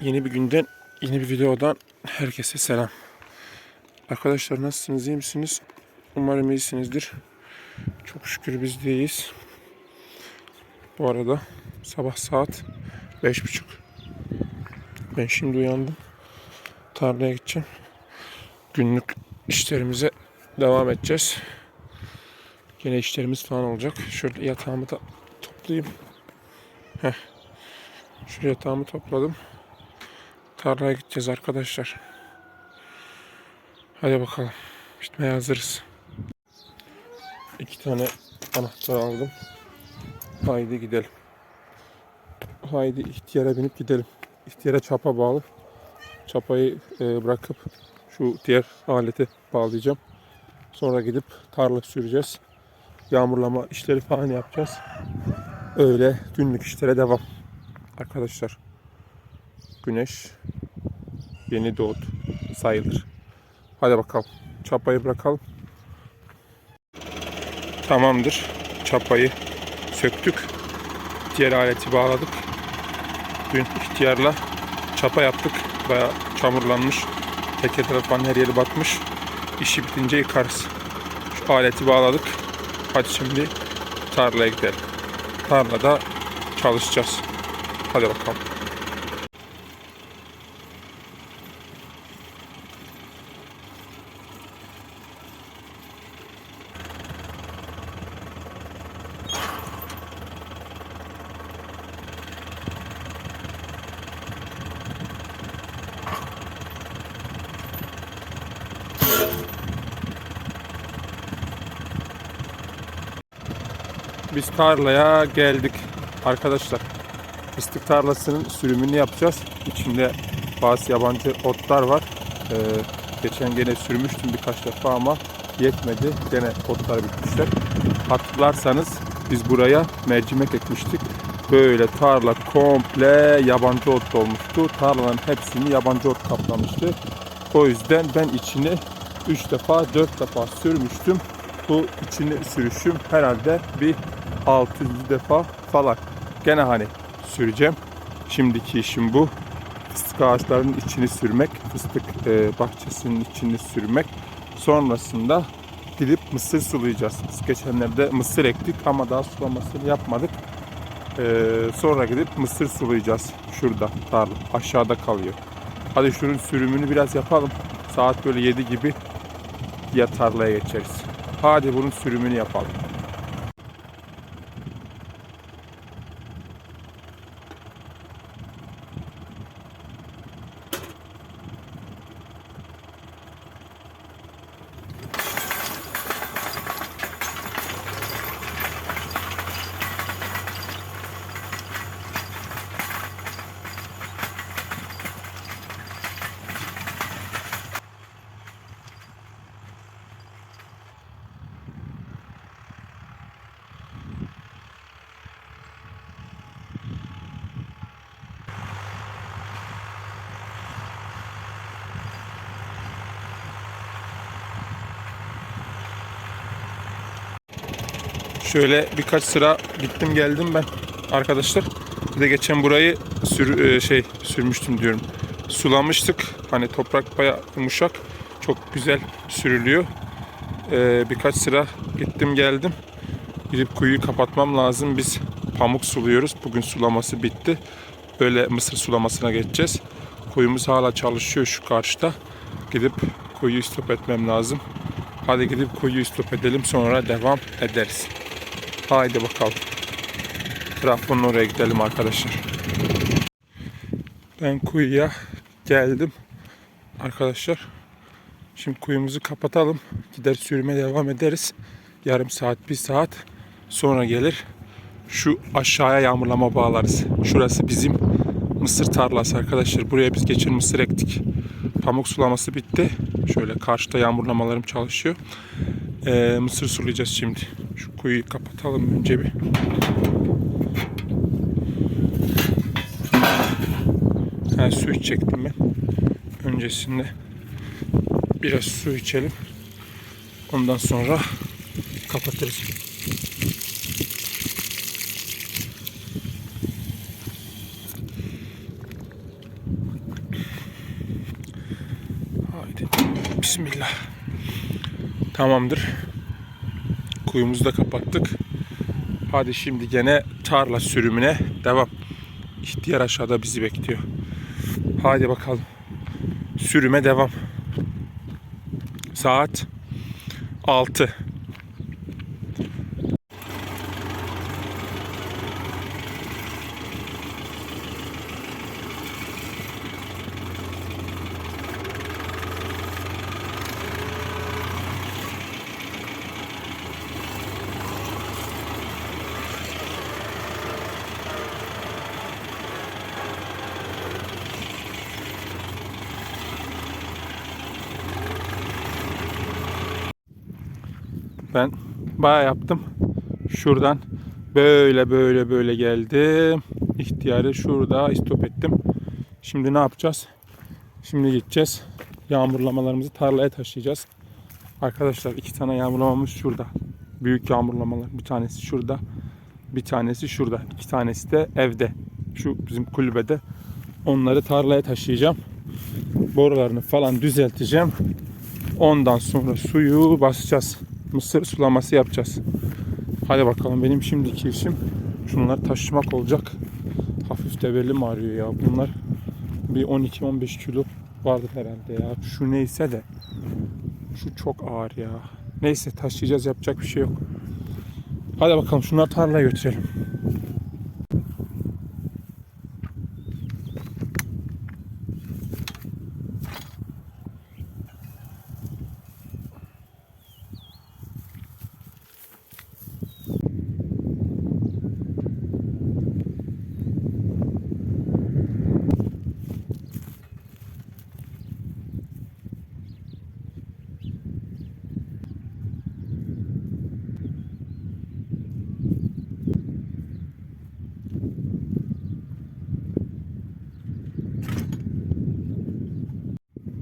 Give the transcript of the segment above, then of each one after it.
Yeni bir günden, yeni bir videodan herkese selam. Arkadaşlar nasılsınız, iyi misiniz? Umarım iyisinizdir. Çok şükür biz de iyiyiz. Bu arada sabah saat beş buçuk. Ben şimdi uyandım. Tarlaya gideceğim. Günlük işlerimize devam edeceğiz. Yine işlerimiz falan olacak. Şöyle yatağımı da toplayayım. Heh. Şu yatağımı topladım. Tarlaya gideceğiz arkadaşlar. Hadi bakalım. Gitmeye hazırız. İki tane anahtar aldım. Haydi gidelim. Haydi ihtiyara binip gidelim. İhtiyara çapa bağlı. Çapayı e, bırakıp şu diğer aleti bağlayacağım. Sonra gidip tarla süreceğiz. Yağmurlama işleri falan yapacağız. Öyle günlük işlere devam. Arkadaşlar güneş yeni doğdu sayılır. Hadi bakalım. Çapayı bırakalım. Tamamdır. Çapayı söktük. Diğer aleti bağladık. Dün ihtiyarla çapa yaptık. Baya çamurlanmış. Tekerler falan her yeri batmış. İşi bitince yıkarız. Şu aleti bağladık. Hadi şimdi tarlaya gidelim. Tarlada çalışacağız. Hadi bakalım. Biz tarlaya geldik arkadaşlar. Fıstık tarlasının sürümünü yapacağız. İçinde bazı yabancı otlar var. Ee, geçen gene sürmüştüm birkaç defa ama yetmedi. Gene otlar bitmişler. Hatırlarsanız biz buraya mercimek ekmiştik. Böyle tarla komple yabancı ot olmuştu. Tarlanın hepsini yabancı ot kaplamıştı. O yüzden ben içini 3 defa 4 defa sürmüştüm. Bu içini sürüşüm herhalde bir 600 defa falan. Gene hani süreceğim. Şimdiki işim bu. Fıstık ağaçlarının içini sürmek, fıstık e, bahçesinin içini sürmek. Sonrasında gidip mısır sulayacağız. Biz geçenlerde mısır ektik ama daha sulamasını yapmadık. E, sonra gidip mısır sulayacağız. Şurada tarla aşağıda kalıyor. Hadi şunun sürümünü biraz yapalım. Saat böyle 7 gibi ya tarlaya geçeriz. Hadi bunun sürümünü yapalım. Şöyle birkaç sıra gittim geldim ben arkadaşlar. Bir de geçen burayı sür, e, şey sürmüştüm diyorum. Sulamıştık. Hani toprak baya yumuşak. Çok güzel sürülüyor. Ee, birkaç sıra gittim geldim. Gidip kuyuyu kapatmam lazım. Biz pamuk suluyoruz. Bugün sulaması bitti. Böyle mısır sulamasına geçeceğiz. Kuyumuz hala çalışıyor şu karşıda. Gidip kuyuyu stop etmem lazım. Hadi gidip kuyuyu stop edelim sonra devam ederiz. Haydi bakalım. Trafonun oraya gidelim arkadaşlar. Ben kuyuya geldim. Arkadaşlar. Şimdi kuyumuzu kapatalım. Gider sürüme devam ederiz. Yarım saat, bir saat sonra gelir. Şu aşağıya yağmurlama bağlarız. Şurası bizim mısır tarlası arkadaşlar. Buraya biz geçen mısır ektik. Pamuk sulaması bitti. Şöyle karşıda yağmurlamalarım çalışıyor. Ee, mısır sulayacağız şimdi. Şu kuyuyu kapatalım önce bir. Ha, su içecektim ben. Öncesinde biraz su içelim. Ondan sonra kapatırız. Haydi. Bismillah. Tamamdır. Kuyumuzu da kapattık. Hadi şimdi gene tarla sürümüne devam. İhtiyar aşağıda bizi bekliyor. Hadi bakalım. Sürüme devam. Saat 6. Ben bayağı yaptım. Şuradan böyle böyle böyle geldim. İhtiyarı şurada istop ettim. Şimdi ne yapacağız? Şimdi gideceğiz. Yağmurlamalarımızı tarlaya taşıyacağız. Arkadaşlar iki tane yağmurlamamız şurada. Büyük yağmurlamalar. Bir tanesi şurada. Bir tanesi şurada. İki tanesi de evde. Şu bizim kulübede. Onları tarlaya taşıyacağım. Borularını falan düzelteceğim. Ondan sonra suyu basacağız. Mısır sulaması yapacağız. Hadi bakalım benim şimdiki işim şunları taşımak olacak. Hafif de belim ağrıyor ya. Bunlar bir 12-15 kilo vardır herhalde ya. Şu neyse de şu çok ağır ya. Neyse taşıyacağız yapacak bir şey yok. Hadi bakalım şunları tarlaya götürelim.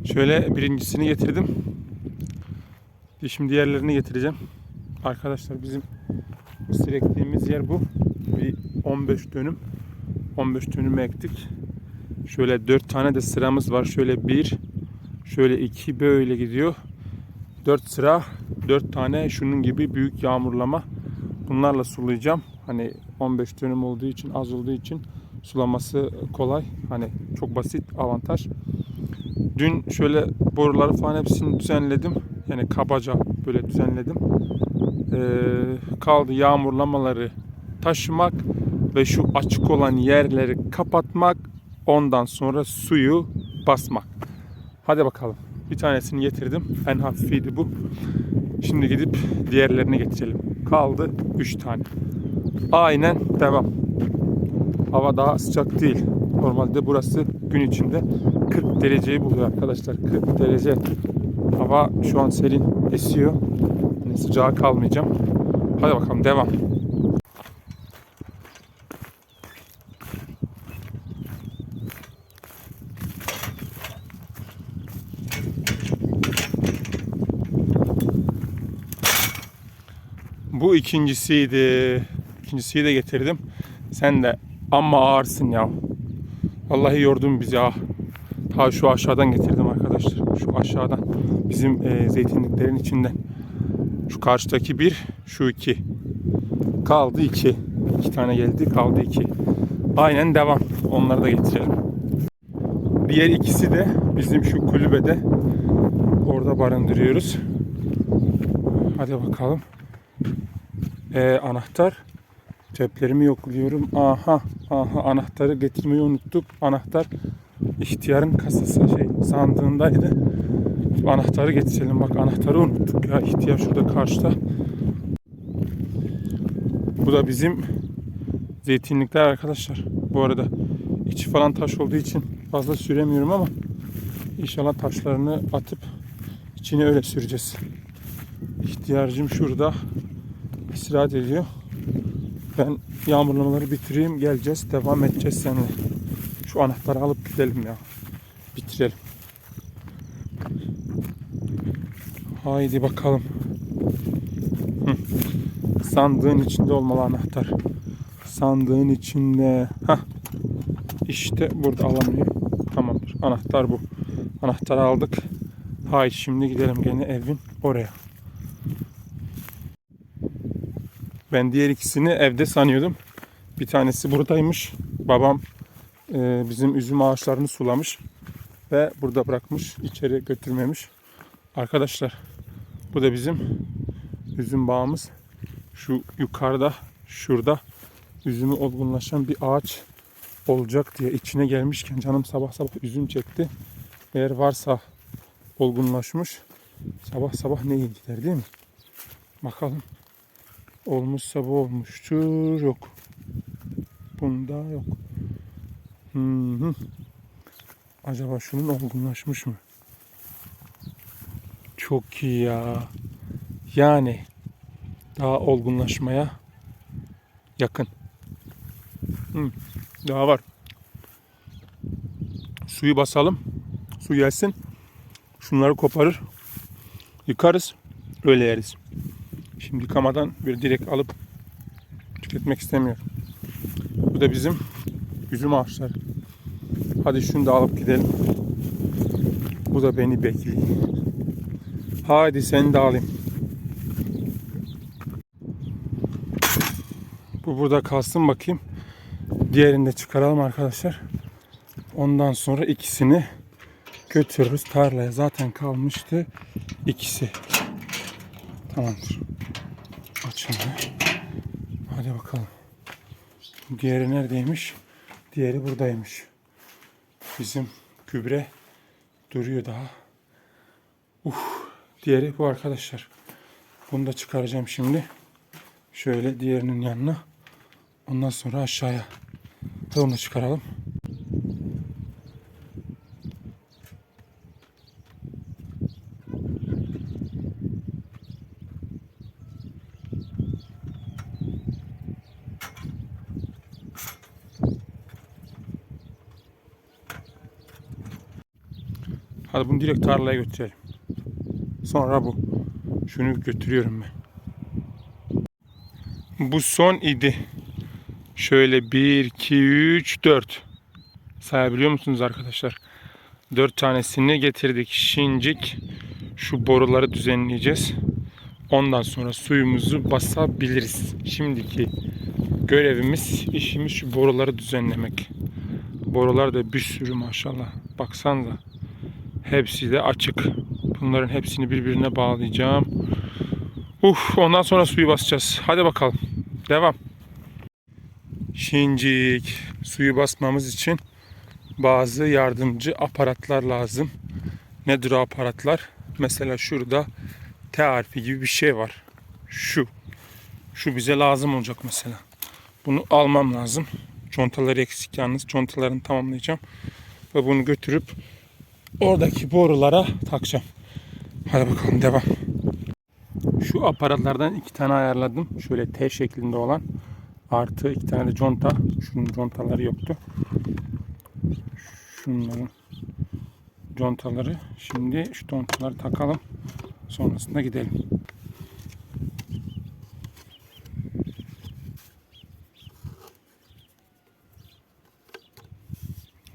Şöyle birincisini getirdim. Şimdi diğerlerini getireceğim. Arkadaşlar bizim mısır ektiğimiz yer bu. Bir 15 dönüm. 15 dönüm ektik. Şöyle 4 tane de sıramız var. Şöyle bir, şöyle iki böyle gidiyor. 4 sıra, 4 tane şunun gibi büyük yağmurlama. Bunlarla sulayacağım. Hani 15 dönüm olduğu için, az olduğu için sulaması kolay. Hani çok basit, avantaj. Dün şöyle boruları falan hepsini düzenledim. Yani kabaca böyle düzenledim. Ee, kaldı yağmurlamaları taşımak ve şu açık olan yerleri kapatmak. Ondan sonra suyu basmak. Hadi bakalım. Bir tanesini getirdim. En hafifiydi bu. Şimdi gidip diğerlerini getirelim. Kaldı 3 tane. Aynen devam. Hava daha sıcak değil. Normalde burası gün içinde 40 dereceyi buluyor arkadaşlar. 40 derece. Hava şu an serin esiyor. Yani sıcağa kalmayacağım. Hadi bakalım devam. Bu ikincisiydi. İkincisiyi de getirdim. Sen de amma ağırsın ya. Vallahi yordun bizi ha. Ta şu aşağıdan getirdim arkadaşlar. Şu aşağıdan. Bizim e, zeytinliklerin içinden. Şu karşıdaki bir, şu iki. Kaldı iki. İki tane geldi, kaldı iki. Aynen devam. Onları da getirelim. Diğer ikisi de bizim şu kulübede. Orada barındırıyoruz. Hadi bakalım. Ee, anahtar. Ceplerimi yokluyorum. Aha, aha anahtarı getirmeyi unuttuk. Anahtar ihtiyarın kasası şey sandığındaydı. Şu anahtarı getirelim. Bak anahtarı unuttuk ya. İhtiyar şurada karşıda. Bu da bizim zeytinlikler arkadaşlar. Bu arada içi falan taş olduğu için fazla süremiyorum ama inşallah taşlarını atıp içine öyle süreceğiz. İhtiyarcım şurada istirahat ediyor. Ben yağmurlamaları bitireyim geleceğiz devam edeceğiz seninle. Şu anahtarı alıp gidelim ya. Bitirelim. Haydi bakalım. Hı. Sandığın içinde olmalı anahtar. Sandığın içinde. Hah. İşte burada alamıyor. Tamamdır. Anahtar bu. Anahtarı aldık. Haydi şimdi gidelim gene evin oraya. Ben diğer ikisini evde sanıyordum. Bir tanesi buradaymış. Babam e, bizim üzüm ağaçlarını sulamış ve burada bırakmış. içeri götürmemiş. Arkadaşlar bu da bizim üzüm bağımız. Şu yukarıda şurada üzümü olgunlaşan bir ağaç olacak diye içine gelmişken canım sabah sabah üzüm çekti. Eğer varsa olgunlaşmış sabah sabah ne iyi değil mi? Bakalım. Olmuşsa bu olmuştur. Yok. Bunda yok. Hı hı. Acaba şunun olgunlaşmış mı? Çok iyi ya. Yani daha olgunlaşmaya yakın. Hı, daha var. Suyu basalım. Su gelsin. Şunları koparır. Yıkarız. Öyle yeriz. Şimdi yıkamadan bir direkt alıp tüketmek istemiyorum. Bu da bizim üzüm ağaçları. Hadi şunu da alıp gidelim. Bu da beni bekliyor. Hadi seni de alayım. Bu burada kalsın bakayım. Diğerini de çıkaralım arkadaşlar. Ondan sonra ikisini götürürüz tarlaya. Zaten kalmıştı ikisi. Tamamdır. Açın. Hadi bakalım. Diğeri neredeymiş? Diğeri buradaymış. Bizim gübre duruyor daha. Uf, diğeri bu arkadaşlar. Bunu da çıkaracağım şimdi. Şöyle diğerinin yanına. Ondan sonra aşağıya. Onu çıkaralım. Hadi bunu direkt tarlaya götürelim. Sonra bu. Şunu götürüyorum ben. Bu son idi. Şöyle 1, 2, 3, 4. Sayabiliyor musunuz arkadaşlar? 4 tanesini getirdik. Şincik. Şu boruları düzenleyeceğiz. Ondan sonra suyumuzu basabiliriz. Şimdiki görevimiz, işimiz şu boruları düzenlemek. Borular da bir sürü maşallah. Baksanıza. Hepsi de açık. Bunların hepsini birbirine bağlayacağım. Uf, ondan sonra suyu basacağız. Hadi bakalım. Devam. Şincik. Suyu basmamız için bazı yardımcı aparatlar lazım. Nedir o aparatlar? Mesela şurada T harfi gibi bir şey var. Şu. Şu bize lazım olacak mesela. Bunu almam lazım. Contaları eksik yalnız. Contalarını tamamlayacağım. Ve bunu götürüp oradaki borulara takacağım. Hadi bakalım devam. Şu aparatlardan iki tane ayarladım. Şöyle T şeklinde olan. Artı iki tane de conta. Şunun contaları yoktu. Şunların contaları. Şimdi şu contaları takalım. Sonrasında gidelim.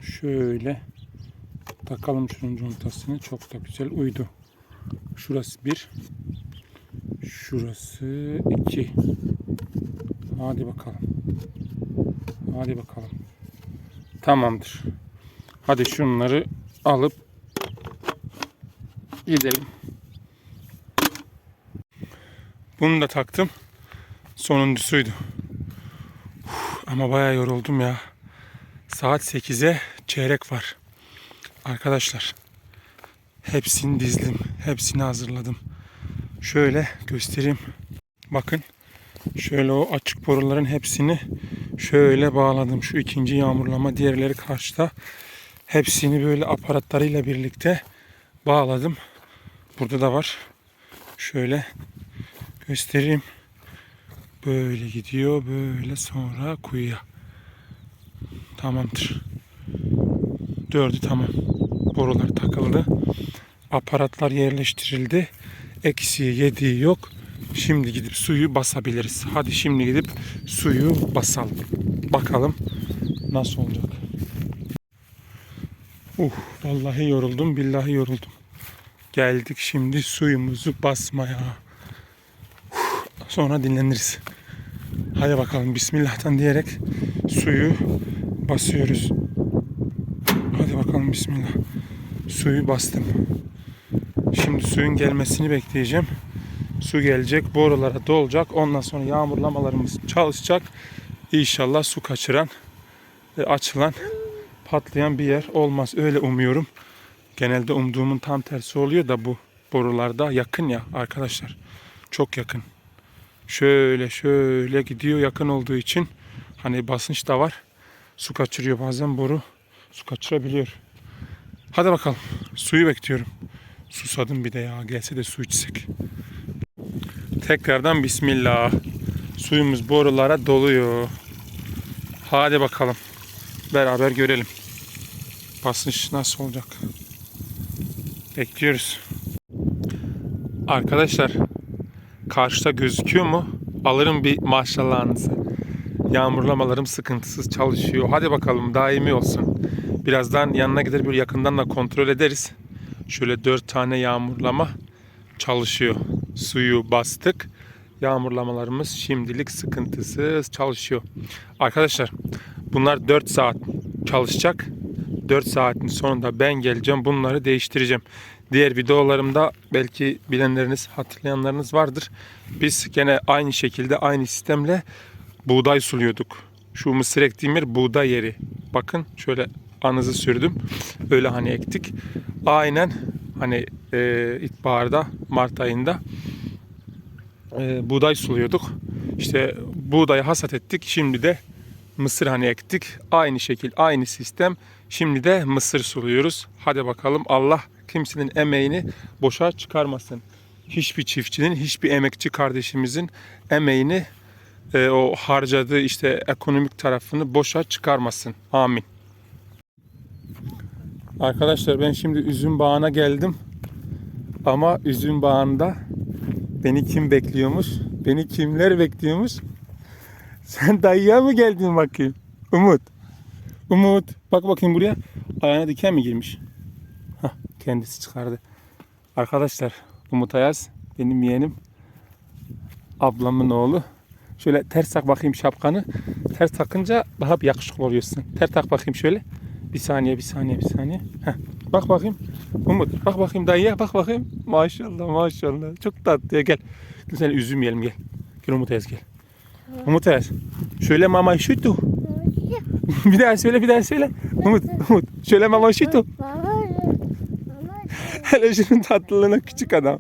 Şöyle takalım şunun contasını. Çok da güzel uydu. Şurası bir. Şurası iki. Hadi bakalım. Hadi bakalım. Tamamdır. Hadi şunları alıp gidelim. Bunu da taktım. Sonuncusuydu. Uf, ama bayağı yoruldum ya. Saat 8'e çeyrek var. Arkadaşlar hepsini dizdim. Hepsini hazırladım. Şöyle göstereyim. Bakın. Şöyle o açık boruların hepsini şöyle bağladım. Şu ikinci yağmurlama diğerleri karşıda. Hepsini böyle aparatlarıyla birlikte bağladım. Burada da var. Şöyle göstereyim. Böyle gidiyor. Böyle sonra kuyuya. Tamamdır. Dördü tamam. Borular takıldı. Aparatlar yerleştirildi. Eksiği yediği yok. Şimdi gidip suyu basabiliriz. Hadi şimdi gidip suyu basalım. Bakalım nasıl olacak. Uh, vallahi yoruldum, billahi yoruldum. Geldik şimdi suyumuzu basmaya. Uf, Sonra dinleniriz. Hadi bakalım Bismillah'tan diyerek suyu basıyoruz. Hadi bakalım Bismillah. Suyu bastım. Şimdi suyun gelmesini bekleyeceğim. Su gelecek, borulara dolacak. Ondan sonra yağmurlamalarımız çalışacak. İnşallah su kaçıran, açılan, patlayan bir yer olmaz. Öyle umuyorum. Genelde umduğumun tam tersi oluyor da bu borularda yakın ya arkadaşlar. Çok yakın. Şöyle şöyle gidiyor yakın olduğu için hani basınç da var. Su kaçırıyor bazen boru. Su kaçırabiliyor. Hadi bakalım. Suyu bekliyorum. Susadım bir de ya. Gelse de su içsek. Tekrardan bismillah. Suyumuz borulara doluyor. Hadi bakalım. Beraber görelim. Basınç nasıl olacak? Bekliyoruz. Arkadaşlar karşıda gözüküyor mu? Alırım bir maşallahınızı. Yağmurlamalarım sıkıntısız çalışıyor. Hadi bakalım daimi olsun. Birazdan yanına gider bir yakından da kontrol ederiz. Şöyle dört tane yağmurlama çalışıyor. Suyu bastık. Yağmurlamalarımız şimdilik sıkıntısız çalışıyor. Arkadaşlar bunlar 4 saat çalışacak. 4 saatin sonunda ben geleceğim. Bunları değiştireceğim. Diğer videolarımda belki bilenleriniz, hatırlayanlarınız vardır. Biz gene aynı şekilde, aynı sistemle buğday suluyorduk. Şu mısır ektiğim yer buğday yeri. Bakın şöyle anızı sürdüm. Öyle hani ektik. Aynen hani e, ilkbaharda, Mart ayında e, buğday suluyorduk. İşte buğdayı hasat ettik. Şimdi de mısır hani ektik. Aynı şekil, aynı sistem. Şimdi de mısır suluyoruz. Hadi bakalım Allah kimsenin emeğini boşa çıkarmasın. Hiçbir çiftçinin, hiçbir emekçi kardeşimizin emeğini e, o harcadığı işte ekonomik tarafını boşa çıkarmasın. Amin. Arkadaşlar ben şimdi üzüm bağına geldim. Ama üzüm bağında beni kim bekliyormuş? Beni kimler bekliyormuş? Sen dayıya mı geldin bakayım? Umut. Umut. Bak bakayım buraya. Ayağına diken mi girmiş? Hah, kendisi çıkardı. Arkadaşlar Umut Ayaz benim yeğenim. Ablamın oğlu. Şöyle ters tak bakayım şapkanı. Ters takınca daha bir yakışıklı oluyorsun. Ters tak bakayım şöyle. Bir saniye, bir saniye, bir saniye. Heh. Bak bakayım. Umut, bak bakayım dayıya, bak bakayım. Maşallah, maşallah. Çok tatlı ya gel. Gel sen üzüm yiyelim gel. Gel Umut Ayaz gel. Umut Ayaz. Şöyle mama şutu. bir daha söyle, bir daha söyle. Umut, Umut. Şöyle mama şutu. Hele şunun tatlılığına küçük adam.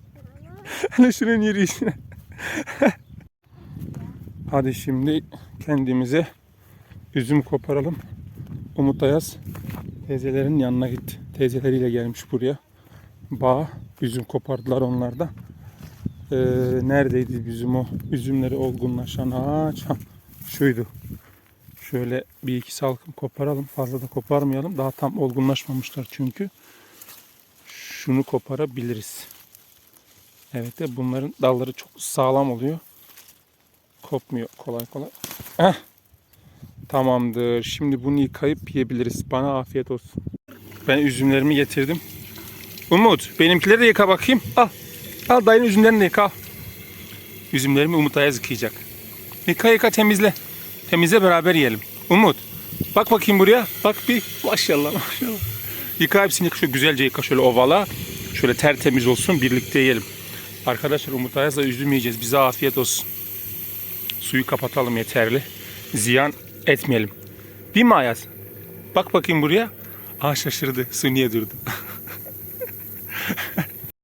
Hele şunun yürüyüşüne. Hadi şimdi kendimize üzüm koparalım. Umut Ayaz teyzelerin yanına gitti. Teyzeleriyle gelmiş buraya. Bağ üzüm kopardılar onlarda. Ee, neredeydi üzüm o? Üzümleri olgunlaşan ağaç. Ha, şuydu. Şöyle bir iki salkım koparalım. Fazla da koparmayalım. Daha tam olgunlaşmamışlar çünkü. Şunu koparabiliriz. Evet de bunların dalları çok sağlam oluyor. Kopmuyor kolay kolay. Heh. Tamamdır. Şimdi bunu yıkayıp yiyebiliriz. Bana afiyet olsun. Ben üzümlerimi getirdim. Umut benimkileri de yıka bakayım. Al. Al dayının üzümlerini de yıka. Üzümlerimi Umut Ayaz yıkayacak. Yıka yıka temizle. Temizle beraber yiyelim. Umut. Bak bakayım buraya. Bak bir. Maşallah maşallah. Yıka hepsini yıka. Şöyle güzelce yıka şöyle ovala. Şöyle tertemiz olsun. Birlikte yiyelim. Arkadaşlar Umut Ayaz'la üzüm yiyeceğiz. Bize afiyet olsun. Suyu kapatalım yeterli. Ziyan etmeyelim. Değil mi Ayaz? Bak bakayım buraya. Aa şaşırdı. Su niye durdu?